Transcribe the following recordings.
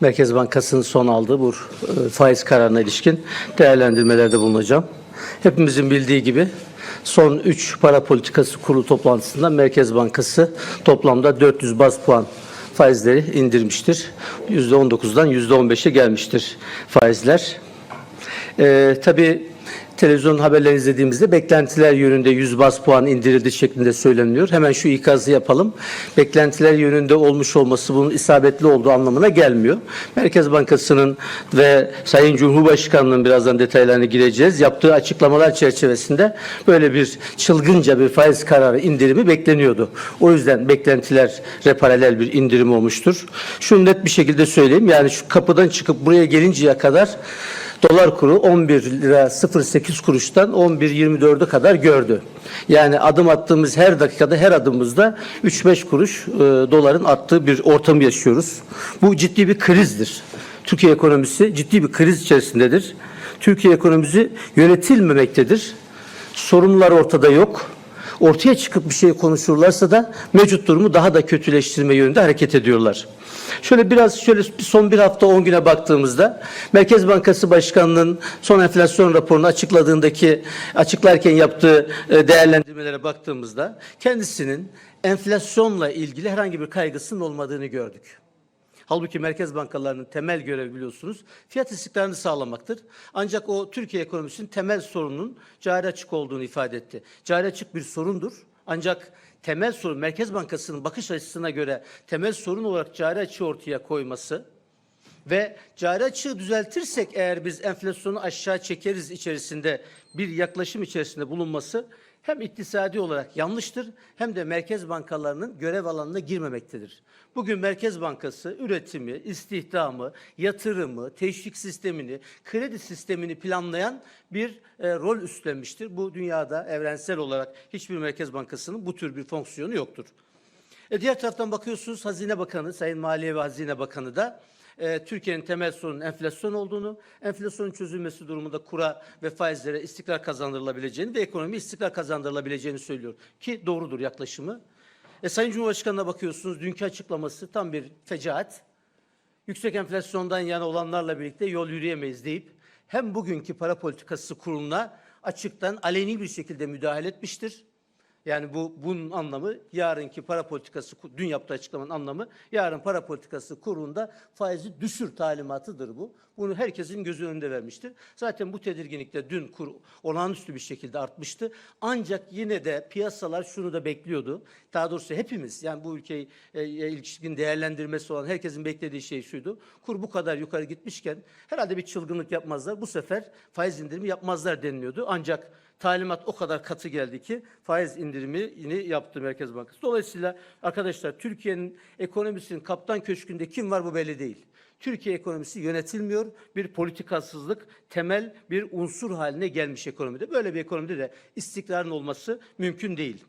Merkez Bankası'nın son aldığı bu e, faiz kararına ilişkin değerlendirmelerde bulunacağım. Hepimizin bildiği gibi son 3 para politikası kurulu toplantısında Merkez Bankası toplamda 400 baz puan faizleri indirmiştir. %19'dan %15'e gelmiştir faizler. Ee, tabii televizyon haberleri izlediğimizde beklentiler yönünde 100 bas puan indirildi şeklinde söyleniyor. Hemen şu ikazı yapalım. Beklentiler yönünde olmuş olması bunun isabetli olduğu anlamına gelmiyor. Merkez Bankası'nın ve Sayın Cumhurbaşkanı'nın birazdan detaylarına gireceğiz. Yaptığı açıklamalar çerçevesinde böyle bir çılgınca bir faiz kararı indirimi bekleniyordu. O yüzden beklentilere paralel bir indirim olmuştur. Şunu net bir şekilde söyleyeyim. Yani şu kapıdan çıkıp buraya gelinceye kadar Dolar kuru 11 lira 08 kuruştan 11.24'e kadar gördü. Yani adım attığımız her dakikada her adımımızda 3-5 kuruş e, doların arttığı bir ortam yaşıyoruz. Bu ciddi bir krizdir. Türkiye ekonomisi ciddi bir kriz içerisindedir. Türkiye ekonomisi yönetilmemektedir. Sorunlar ortada yok. Ortaya çıkıp bir şey konuşurlarsa da mevcut durumu daha da kötüleştirme yönünde hareket ediyorlar. Şöyle biraz şöyle son bir hafta 10 güne baktığımızda Merkez Bankası Başkanı'nın son enflasyon raporunu açıkladığındaki açıklarken yaptığı e, değerlendirmelere baktığımızda kendisinin enflasyonla ilgili herhangi bir kaygısının olmadığını gördük. Halbuki merkez bankalarının temel görevi biliyorsunuz fiyat istikrarını sağlamaktır. Ancak o Türkiye ekonomisinin temel sorunun cari açık olduğunu ifade etti. Cari açık bir sorundur. Ancak temel sorun Merkez Bankası'nın bakış açısına göre temel sorun olarak cari açığı ortaya koyması ve cari açığı düzeltirsek eğer biz enflasyonu aşağı çekeriz içerisinde bir yaklaşım içerisinde bulunması hem iktisadi olarak yanlıştır hem de merkez bankalarının görev alanına girmemektedir. Bugün Merkez Bankası üretimi, istihdamı, yatırımı, teşvik sistemini, kredi sistemini planlayan bir e, rol üstlenmiştir. Bu dünyada evrensel olarak hiçbir Merkez Bankası'nın bu tür bir fonksiyonu yoktur. E diğer taraftan bakıyorsunuz Hazine Bakanı, Sayın Maliye ve Hazine Bakanı da e, Türkiye'nin temel sorunun enflasyon olduğunu, enflasyonun çözülmesi durumunda kura ve faizlere istikrar kazandırılabileceğini ve ekonomi istikrar kazandırılabileceğini söylüyor. Ki doğrudur yaklaşımı. E, Sayın Cumhurbaşkanı'na bakıyorsunuz dünkü açıklaması tam bir fecaat. Yüksek enflasyondan yana olanlarla birlikte yol yürüyemeyiz deyip hem bugünkü para politikası kuruluna açıktan aleni bir şekilde müdahale etmiştir. Yani bu bunun anlamı yarınki para politikası dün yaptığı açıklamanın anlamı yarın para politikası kurulunda faizi düşür talimatıdır bu. Bunu herkesin gözü önünde vermiştir. Zaten bu tedirginlikte dün kur olağanüstü bir şekilde artmıştı. Ancak yine de piyasalar şunu da bekliyordu. Daha doğrusu hepimiz yani bu ülkeyi e, ilişkin değerlendirmesi olan herkesin beklediği şey şuydu. Kur bu kadar yukarı gitmişken herhalde bir çılgınlık yapmazlar. Bu sefer faiz indirimi yapmazlar deniliyordu. Ancak talimat o kadar katı geldi ki faiz indirimini yaptı Merkez Bankası. Dolayısıyla arkadaşlar Türkiye'nin ekonomisinin kaptan köşkünde kim var bu belli değil. Türkiye ekonomisi yönetilmiyor. Bir politikasızlık temel bir unsur haline gelmiş ekonomide. Böyle bir ekonomide de istikrarın olması mümkün değil.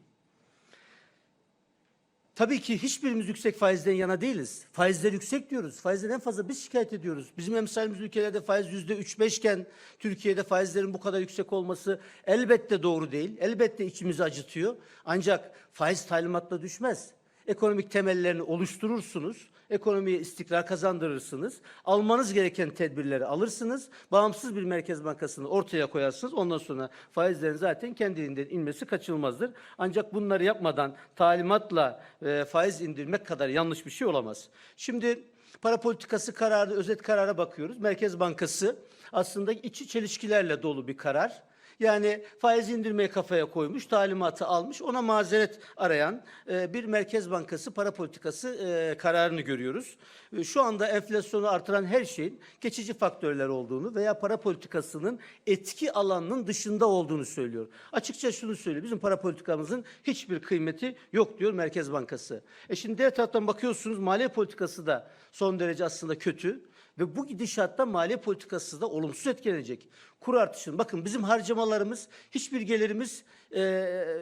Tabii ki hiçbirimiz yüksek faizden yana değiliz. Faizler yüksek diyoruz. Faizden en fazla biz şikayet ediyoruz. Bizim emsalimiz ülkelerde faiz yüzde üç beşken Türkiye'de faizlerin bu kadar yüksek olması elbette doğru değil. Elbette içimizi acıtıyor. Ancak faiz talimatla düşmez. Ekonomik temellerini oluşturursunuz. Ekonomiye istikrar kazandırırsınız. Almanız gereken tedbirleri alırsınız. Bağımsız bir merkez bankasını ortaya koyarsınız. Ondan sonra faizlerin zaten kendiliğinden inmesi kaçınılmazdır. Ancak bunları yapmadan talimatla e, faiz indirmek kadar yanlış bir şey olamaz. Şimdi para politikası kararı, özet karara bakıyoruz. Merkez Bankası aslında içi çelişkilerle dolu bir karar. Yani faiz indirmeyi kafaya koymuş, talimatı almış, ona mazeret arayan e, bir Merkez Bankası para politikası e, kararını görüyoruz. E, şu anda enflasyonu artıran her şeyin geçici faktörler olduğunu veya para politikasının etki alanının dışında olduğunu söylüyor. Açıkça şunu söylüyor, bizim para politikamızın hiçbir kıymeti yok diyor Merkez Bankası. E şimdi diğer taraftan bakıyorsunuz maliye politikası da son derece aslında kötü. Ve bu gidişatta maliye politikası da olumsuz etkilenecek. Kur artışının, bakın bizim harcamalarımız, hiçbir gelirimiz e,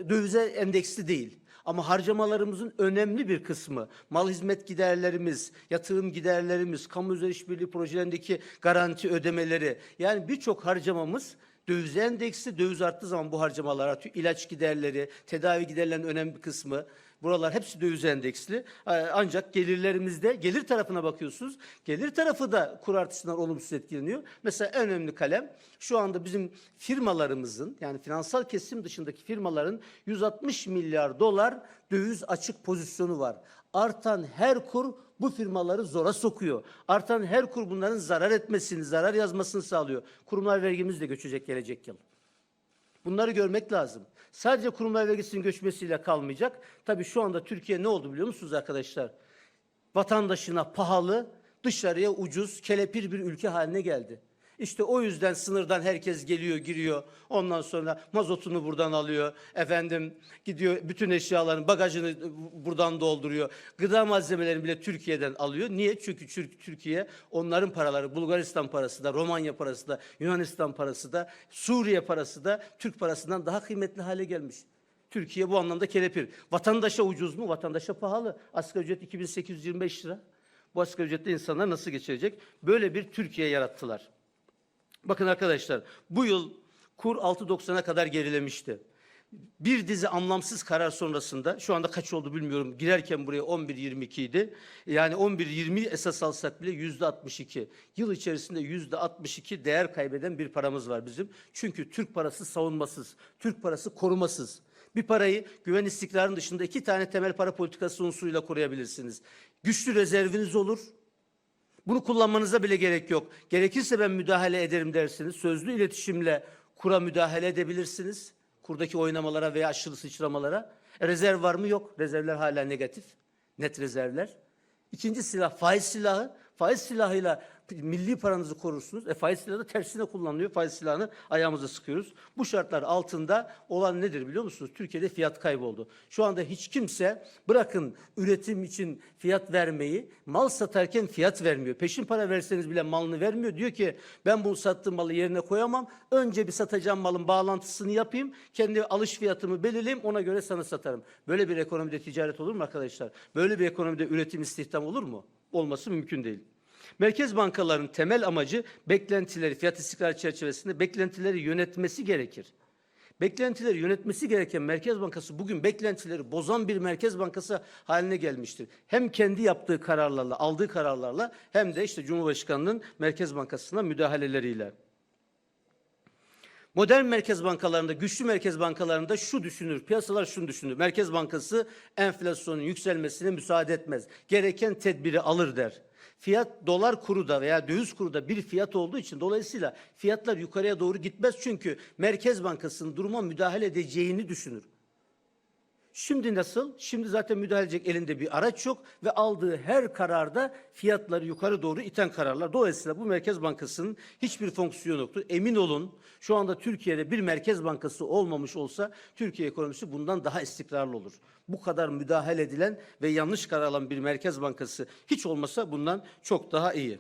dövize endeksli değil. Ama harcamalarımızın önemli bir kısmı, mal hizmet giderlerimiz, yatırım giderlerimiz, kamu özel işbirliği projelerindeki garanti ödemeleri, yani birçok harcamamız döviz endeksi, döviz arttığı zaman bu harcamalar artıyor. İlaç giderleri, tedavi giderlerinin önemli bir kısmı, Buralar hepsi döviz endeksli. Ee, Ancak gelirlerimizde gelir tarafına bakıyorsunuz. Gelir tarafı da kur artışından olumsuz etkileniyor. Mesela en önemli kalem şu anda bizim firmalarımızın yani finansal kesim dışındaki firmaların 160 milyar dolar döviz açık pozisyonu var. Artan her kur bu firmaları zora sokuyor. Artan her kur bunların zarar etmesini, zarar yazmasını sağlıyor. Kurumlar vergimiz de göçecek gelecek yıl. Bunları görmek lazım. Sadece kurumlar vergisinin göçmesiyle kalmayacak. Tabii şu anda Türkiye ne oldu biliyor musunuz arkadaşlar? Vatandaşına pahalı, dışarıya ucuz, kelepir bir ülke haline geldi. İşte o yüzden sınırdan herkes geliyor, giriyor. Ondan sonra mazotunu buradan alıyor. Efendim gidiyor bütün eşyaların bagajını buradan dolduruyor. Gıda malzemelerini bile Türkiye'den alıyor. Niye? Çünkü Türk- Türkiye onların paraları, Bulgaristan parası da, Romanya parası da, Yunanistan parası da, Suriye parası da Türk parasından daha kıymetli hale gelmiş. Türkiye bu anlamda kelepir. Vatandaşa ucuz mu? Vatandaşa pahalı. Asgari ücret 2825 lira. Bu asgari ücretle insanlar nasıl geçirecek? Böyle bir Türkiye yarattılar. Bakın arkadaşlar bu yıl kur 6.90'a kadar gerilemişti. Bir dizi anlamsız karar sonrasında şu anda kaç oldu bilmiyorum. Girerken buraya 11.22 idi. Yani 11.20 esas alsak bile yüzde 62. Yıl içerisinde yüzde 62 değer kaybeden bir paramız var bizim. Çünkü Türk parası savunmasız. Türk parası korumasız. Bir parayı güven istikrarın dışında iki tane temel para politikası unsuruyla koruyabilirsiniz. Güçlü rezerviniz olur. Bunu kullanmanıza bile gerek yok. Gerekirse ben müdahale ederim dersiniz. Sözlü iletişimle kura müdahale edebilirsiniz. Kurdaki oynamalara veya aşırı sıçramalara. E, rezerv var mı? Yok. Rezervler hala negatif. Net rezervler. İkinci silah faiz silahı. Faiz silahıyla milli paranızı korursunuz. E faiz silahı da tersine kullanılıyor. Faiz silahını ayağımıza sıkıyoruz. Bu şartlar altında olan nedir biliyor musunuz? Türkiye'de fiyat kayboldu. Şu anda hiç kimse bırakın üretim için fiyat vermeyi, mal satarken fiyat vermiyor. Peşin para verseniz bile malını vermiyor. Diyor ki ben bu sattığım malı yerine koyamam. Önce bir satacağım malın bağlantısını yapayım. Kendi alış fiyatımı belirleyeyim. Ona göre sana satarım. Böyle bir ekonomide ticaret olur mu arkadaşlar? Böyle bir ekonomide üretim istihdam olur mu? Olması mümkün değil. Merkez bankalarının temel amacı beklentileri, fiyat istikrarı çerçevesinde beklentileri yönetmesi gerekir. Beklentileri yönetmesi gereken Merkez Bankası bugün beklentileri bozan bir Merkez Bankası haline gelmiştir. Hem kendi yaptığı kararlarla, aldığı kararlarla hem de işte Cumhurbaşkanı'nın Merkez Bankası'na müdahaleleriyle. Modern merkez bankalarında, güçlü merkez bankalarında şu düşünür, piyasalar şunu düşünür. Merkez Bankası enflasyonun yükselmesine müsaade etmez. Gereken tedbiri alır der. Fiyat dolar kuru da veya döviz kuru da bir fiyat olduğu için dolayısıyla fiyatlar yukarıya doğru gitmez. Çünkü Merkez Bankası'nın duruma müdahale edeceğini düşünür. Şimdi nasıl? Şimdi zaten müdahale edecek elinde bir araç yok ve aldığı her kararda fiyatları yukarı doğru iten kararlar. Dolayısıyla bu Merkez Bankası'nın hiçbir fonksiyonu yoktur. Emin olun şu anda Türkiye'de bir Merkez Bankası olmamış olsa Türkiye ekonomisi bundan daha istikrarlı olur. Bu kadar müdahale edilen ve yanlış karar alan bir Merkez Bankası hiç olmasa bundan çok daha iyi.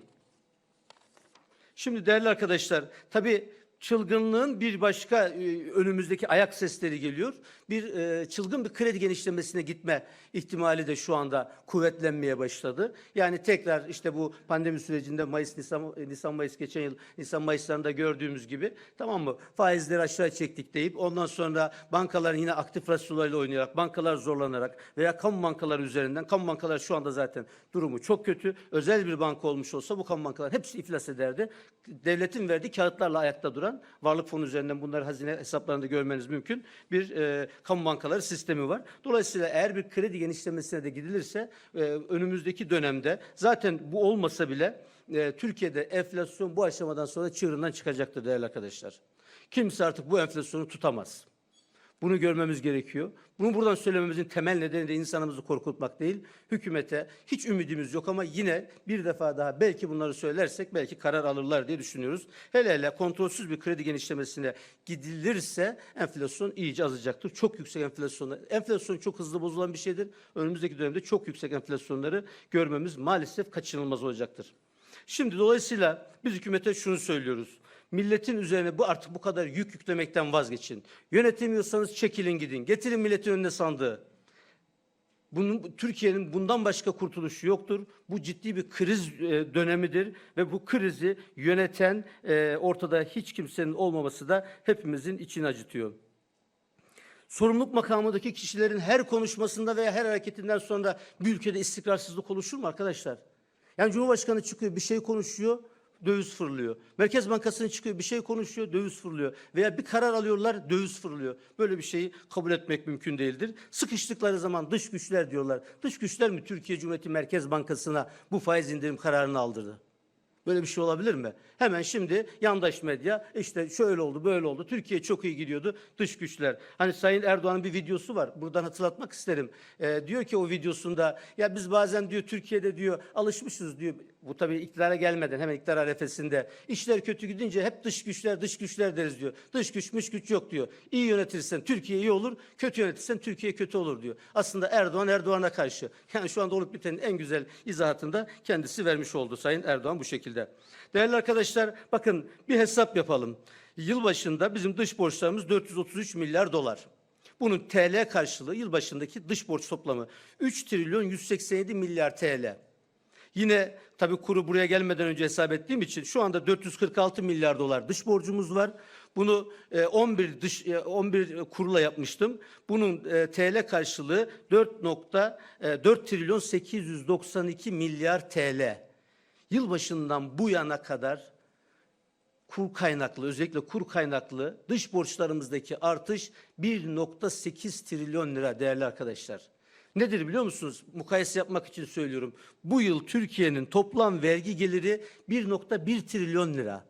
Şimdi değerli arkadaşlar, tabii çılgınlığın bir başka e, önümüzdeki ayak sesleri geliyor. Bir e, çılgın bir kredi genişlemesine gitme ihtimali de şu anda kuvvetlenmeye başladı. Yani tekrar işte bu pandemi sürecinde Mayıs, Nisan, Nisan Mayıs geçen yıl Nisan Mayıs'larında gördüğümüz gibi tamam mı? Faizleri aşağı çektik deyip ondan sonra bankaların yine aktif rasularıyla oynayarak, bankalar zorlanarak veya kamu bankaları üzerinden, kamu bankalar şu anda zaten durumu çok kötü. Özel bir banka olmuş olsa bu kamu bankalar hepsi iflas ederdi. Devletin verdiği kağıtlarla ayakta duran varlık fonu üzerinden bunları hazine hesaplarında görmeniz mümkün. Bir e, kamu bankaları sistemi var. Dolayısıyla eğer bir kredi genişlemesine de gidilirse e, önümüzdeki dönemde zaten bu olmasa bile e, Türkiye'de enflasyon bu aşamadan sonra çığırından çıkacaktır değerli arkadaşlar. Kimse artık bu enflasyonu tutamaz. Bunu görmemiz gerekiyor. Bunu buradan söylememizin temel nedeni de insanımızı korkutmak değil. Hükümete hiç ümidimiz yok ama yine bir defa daha belki bunları söylersek belki karar alırlar diye düşünüyoruz. Hele hele kontrolsüz bir kredi genişlemesine gidilirse enflasyon iyice azacaktır. Çok yüksek enflasyonlar. Enflasyon çok hızlı bozulan bir şeydir. Önümüzdeki dönemde çok yüksek enflasyonları görmemiz maalesef kaçınılmaz olacaktır. Şimdi dolayısıyla biz hükümete şunu söylüyoruz. Milletin üzerine bu artık bu kadar yük yüklemekten vazgeçin. Yönetemiyorsanız çekilin gidin. Getirin milletin önüne sandığı. Bunun, Türkiye'nin bundan başka kurtuluşu yoktur. Bu ciddi bir kriz e, dönemidir ve bu krizi yöneten e, ortada hiç kimsenin olmaması da hepimizin içini acıtıyor. Sorumluluk makamındaki kişilerin her konuşmasında veya her hareketinden sonra bir ülkede istikrarsızlık oluşur mu arkadaşlar? Yani Cumhurbaşkanı çıkıyor bir şey konuşuyor, döviz fırlıyor. Merkez Bankası'nın çıkıyor bir şey konuşuyor, döviz fırlıyor. Veya bir karar alıyorlar, döviz fırlıyor. Böyle bir şeyi kabul etmek mümkün değildir. Sıkıştıkları zaman dış güçler diyorlar. Dış güçler mi Türkiye Cumhuriyeti Merkez Bankası'na bu faiz indirim kararını aldırdı? Böyle bir şey olabilir mi? Hemen şimdi yandaş medya işte şöyle oldu böyle oldu. Türkiye çok iyi gidiyordu dış güçler. Hani Sayın Erdoğan'ın bir videosu var. Buradan hatırlatmak isterim. Ee, diyor ki o videosunda ya biz bazen diyor Türkiye'de diyor alışmışız diyor. Bu tabii iktidara gelmeden hemen iktidar arefesinde. işler kötü gidince hep dış güçler dış güçler deriz diyor. Dış güç müş güç yok diyor. İyi yönetirsen Türkiye iyi olur. Kötü yönetirsen Türkiye kötü olur diyor. Aslında Erdoğan Erdoğan'a karşı. Yani şu anda olup bitenin en güzel izahatında kendisi vermiş oldu Sayın Erdoğan bu şekilde. Değerli arkadaşlar bakın bir hesap yapalım. Yılbaşında bizim dış borçlarımız 433 milyar dolar. Bunun TL karşılığı yılbaşındaki dış borç toplamı 3 trilyon 187 milyar TL. Yine tabii kuru buraya gelmeden önce hesap ettiğim için şu anda 446 milyar dolar dış borcumuz var. Bunu e, 11 dış e, 11 kurla yapmıştım. Bunun e, TL karşılığı 4.4 trilyon 892 milyar TL. Yılbaşından bu yana kadar kur kaynaklı özellikle kur kaynaklı dış borçlarımızdaki artış 1.8 trilyon lira değerli arkadaşlar. Nedir biliyor musunuz? Mukayese yapmak için söylüyorum. Bu yıl Türkiye'nin toplam vergi geliri 1.1 trilyon lira.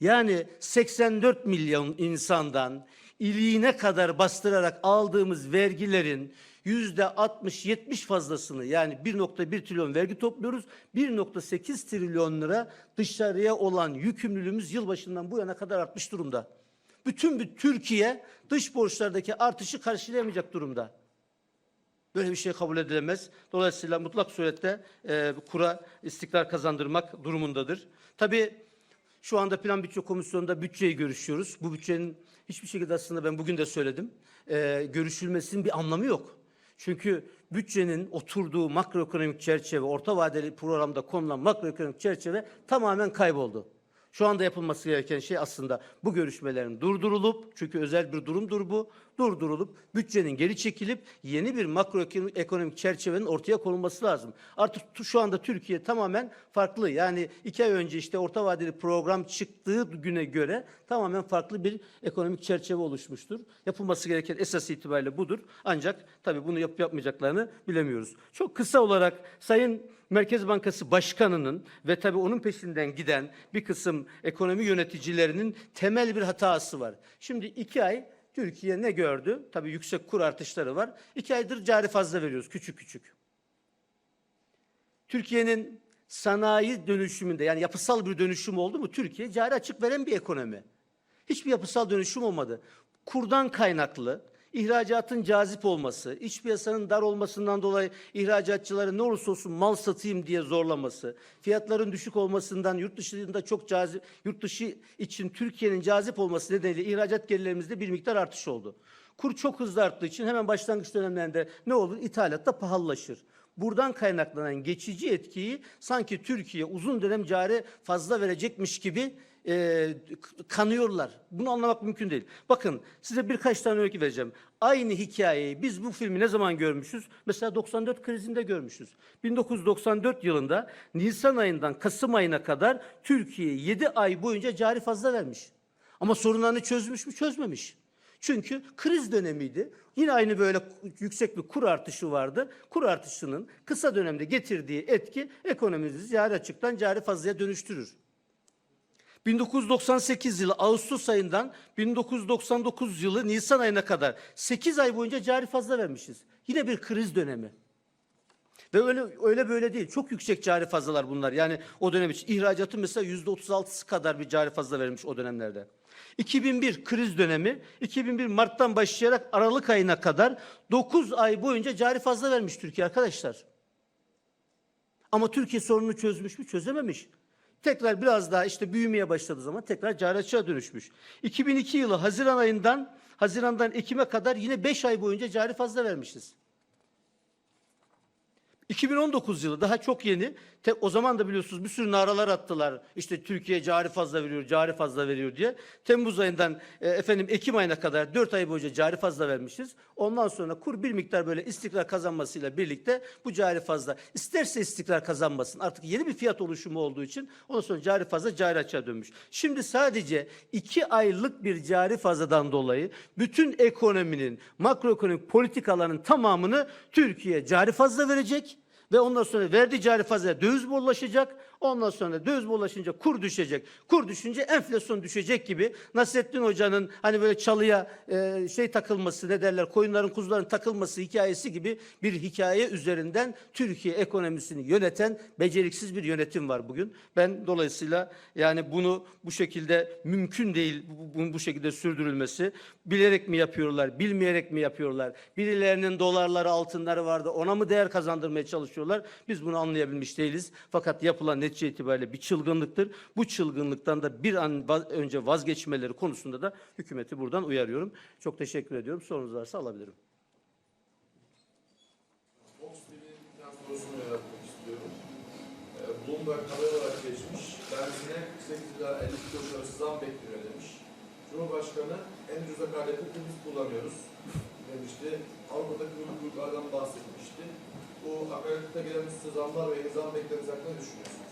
Yani 84 milyon insandan iliğine kadar bastırarak aldığımız vergilerin yüzde 60-70 fazlasını yani 1.1 trilyon vergi topluyoruz. 1.8 trilyon lira dışarıya olan yükümlülüğümüz yılbaşından bu yana kadar artmış durumda. Bütün bir Türkiye dış borçlardaki artışı karşılayamayacak durumda. Böyle bir şey kabul edilemez. Dolayısıyla mutlak surette e, kura istikrar kazandırmak durumundadır. Tabii şu anda Plan Bütçe Komisyonu'nda bütçeyi görüşüyoruz. Bu bütçenin hiçbir şekilde aslında ben bugün de söyledim. E, görüşülmesinin bir anlamı yok. Çünkü bütçenin oturduğu makroekonomik çerçeve, orta vadeli programda konulan makroekonomik çerçeve tamamen kayboldu. Şu anda yapılması gereken şey aslında bu görüşmelerin durdurulup, çünkü özel bir durumdur bu, durdurulup bütçenin geri çekilip yeni bir makroekonomik çerçevenin ortaya konulması lazım. Artık şu anda Türkiye tamamen farklı. Yani iki ay önce işte orta vadeli program çıktığı güne göre tamamen farklı bir ekonomik çerçeve oluşmuştur. Yapılması gereken esas itibariyle budur. Ancak tabii bunu yapıp yapmayacaklarını bilemiyoruz. Çok kısa olarak Sayın Merkez Bankası Başkanı'nın ve tabii onun peşinden giden bir kısım ekonomi yöneticilerinin temel bir hatası var. Şimdi iki ay Türkiye ne gördü? Tabii yüksek kur artışları var. İki aydır cari fazla veriyoruz küçük küçük. Türkiye'nin sanayi dönüşümünde yani yapısal bir dönüşüm oldu mu Türkiye cari açık veren bir ekonomi. Hiçbir yapısal dönüşüm olmadı. Kurdan kaynaklı ihracatın cazip olması, iç piyasanın dar olmasından dolayı ihracatçıları ne olursa olsun mal satayım diye zorlaması, fiyatların düşük olmasından yurt dışında çok cazip, yurt dışı için Türkiye'nin cazip olması nedeniyle ihracat gelirlerimizde bir miktar artış oldu. Kur çok hızlı arttığı için hemen başlangıç dönemlerinde ne olur? İthalatta pahalılaşır. Buradan kaynaklanan geçici etkiyi sanki Türkiye uzun dönem cari fazla verecekmiş gibi e, kanıyorlar. Bunu anlamak mümkün değil. Bakın size birkaç tane örnek vereceğim. Aynı hikayeyi biz bu filmi ne zaman görmüşüz? Mesela 94 krizinde görmüşüz. 1994 yılında Nisan ayından Kasım ayına kadar Türkiye 7 ay boyunca cari fazla vermiş. Ama sorunlarını çözmüş mü? Çözmemiş. Çünkü kriz dönemiydi. Yine aynı böyle yüksek bir kur artışı vardı. Kur artışının kısa dönemde getirdiği etki ekonomimizi cari açıktan cari fazlaya dönüştürür. 1998 yılı Ağustos ayından 1999 yılı Nisan ayına kadar 8 ay boyunca cari fazla vermişiz. Yine bir kriz dönemi. Ve öyle öyle böyle değil. Çok yüksek cari fazlalar bunlar. Yani o dönem için ihracatın mesela yüzde 36'sı kadar bir cari fazla verilmiş o dönemlerde. 2001 kriz dönemi, 2001 Mart'tan başlayarak Aralık ayına kadar 9 ay boyunca cari fazla vermiş Türkiye arkadaşlar. Ama Türkiye sorununu çözmüş mü? Çözememiş. Tekrar biraz daha işte büyümeye başladığı zaman tekrar cari açığa dönüşmüş. 2002 yılı Haziran ayından Haziran'dan Ekim'e kadar yine 5 ay boyunca cari fazla vermişiz. 2019 yılı daha çok yeni. Te- o zaman da biliyorsunuz bir sürü naralar attılar. İşte Türkiye cari fazla veriyor, cari fazla veriyor diye. Temmuz ayından e, efendim Ekim ayına kadar 4 ay boyunca cari fazla vermişiz. Ondan sonra kur bir miktar böyle istikrar kazanmasıyla birlikte bu cari fazla isterse istikrar kazanmasın. Artık yeni bir fiyat oluşumu olduğu için ondan sonra cari fazla cari açığa dönmüş. Şimdi sadece 2 aylık bir cari fazladan dolayı bütün ekonominin makroekonomik politikaların tamamını Türkiye cari fazla verecek. Ve ondan sonra verdiği cari fazlaya döviz bollaşacak. Ondan sonra döviz bollaşınca kur düşecek. Kur düşünce enflasyon düşecek gibi Nasrettin Hoca'nın hani böyle çalıya e, şey takılması ne derler koyunların kuzuların takılması hikayesi gibi bir hikaye üzerinden Türkiye ekonomisini yöneten beceriksiz bir yönetim var bugün. Ben dolayısıyla yani bunu bu şekilde mümkün değil bu- bunun bu şekilde sürdürülmesi. Bilerek mi yapıyorlar, bilmeyerek mi yapıyorlar? Birilerinin dolarları, altınları vardı ona mı değer kazandırmaya çalışıyorlar? Biz bunu anlayabilmiş değiliz. Fakat yapılan netice itibariyle bir çılgınlıktır. Bu çılgınlıktan da bir an va- önce vazgeçmeleri konusunda da hükümeti buradan uyarıyorum. Çok teşekkür ediyorum. Sorunuz varsa alabilirim. Fox TV'nin sorusunu yaratmak istiyorum. Ee, Bloomberg haber olarak geçmiş. Benzine 8 lira 50 kuruş arası zam bekliyor demiş. Cumhurbaşkanı en ucuz akaryakıtı biz kullanıyoruz demişti. Avrupa'daki uygulamalardan bahsetmişti. Bu akaryakıta gelen zamlar ve yeni zam beklemesi hakkında düşünüyorsunuz?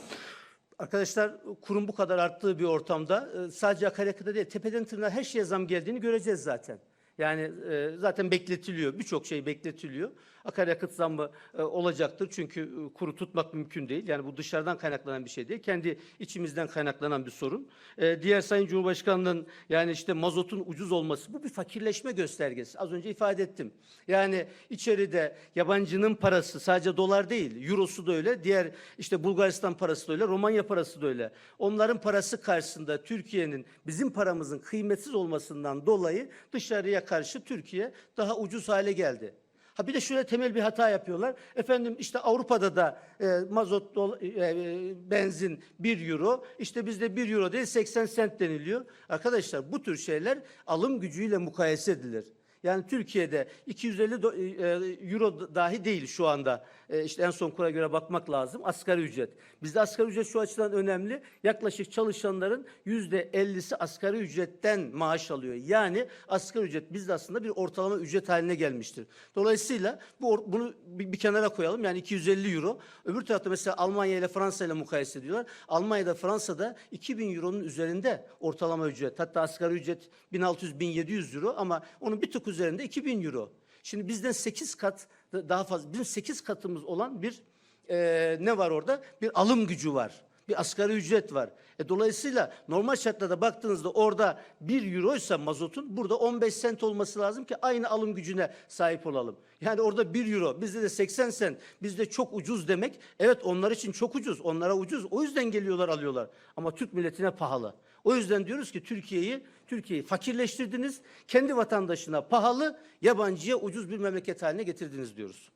Arkadaşlar kurum bu kadar arttığı bir ortamda e, sadece akaryakıta değil tepeden tırnağa her şeye zam geldiğini göreceğiz zaten. Yani e, zaten bekletiliyor. Birçok şey bekletiliyor. Akaryakıt zammı e, olacaktır. Çünkü e, kuru tutmak mümkün değil. Yani bu dışarıdan kaynaklanan bir şey değil. Kendi içimizden kaynaklanan bir sorun. E, diğer Sayın Cumhurbaşkanı'nın yani işte mazotun ucuz olması bu bir fakirleşme göstergesi. Az önce ifade ettim. Yani içeride yabancının parası sadece dolar değil. Eurosu da öyle. Diğer işte Bulgaristan parası da öyle. Romanya parası da öyle. Onların parası karşısında Türkiye'nin bizim paramızın kıymetsiz olmasından dolayı dışarıya karşı Türkiye daha ucuz hale geldi. Ha bir de şöyle temel bir hata yapıyorlar. Efendim işte Avrupa'da da e, mazot, dol- e, e, benzin 1 euro. İşte bizde 1 euro değil 80 sent deniliyor. Arkadaşlar bu tür şeyler alım gücüyle mukayese edilir. Yani Türkiye'de 250 do- e, euro dahi değil şu anda. E, işte en son kura göre bakmak lazım. Asgari ücret. Bizde asgari ücret şu açıdan önemli. Yaklaşık çalışanların yüzde 50'si asgari ücretten maaş alıyor. Yani asgari ücret bizde aslında bir ortalama ücret haline gelmiştir. Dolayısıyla bu bunu bir, bir kenara koyalım. Yani 250 euro. Öbür tarafta mesela Almanya ile Fransa ile mukayese ediyorlar. Almanya'da Fransa'da 2000 euronun üzerinde ortalama ücret. Hatta asgari ücret 1600-1700 euro ama onun bir tık üzerinde 2000 euro. Şimdi bizden 8 kat da- daha fazla, bizim 8 katımız olan bir e, ne var orada? Bir alım gücü var. Bir asgari ücret var. E, dolayısıyla normal şartlarda baktığınızda orada 1 euroysa mazotun burada 15 sent olması lazım ki aynı alım gücüne sahip olalım. Yani orada 1 euro bizde de 80 sent bizde çok ucuz demek. Evet onlar için çok ucuz onlara ucuz o yüzden geliyorlar alıyorlar. Ama Türk milletine pahalı. O yüzden diyoruz ki Türkiye'yi Türkiye'yi fakirleştirdiniz. Kendi vatandaşına pahalı yabancıya ucuz bir memleket haline getirdiniz diyoruz.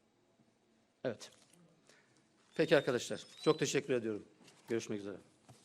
Evet. Peki arkadaşlar çok teşekkür ediyorum. Görüşmek üzere.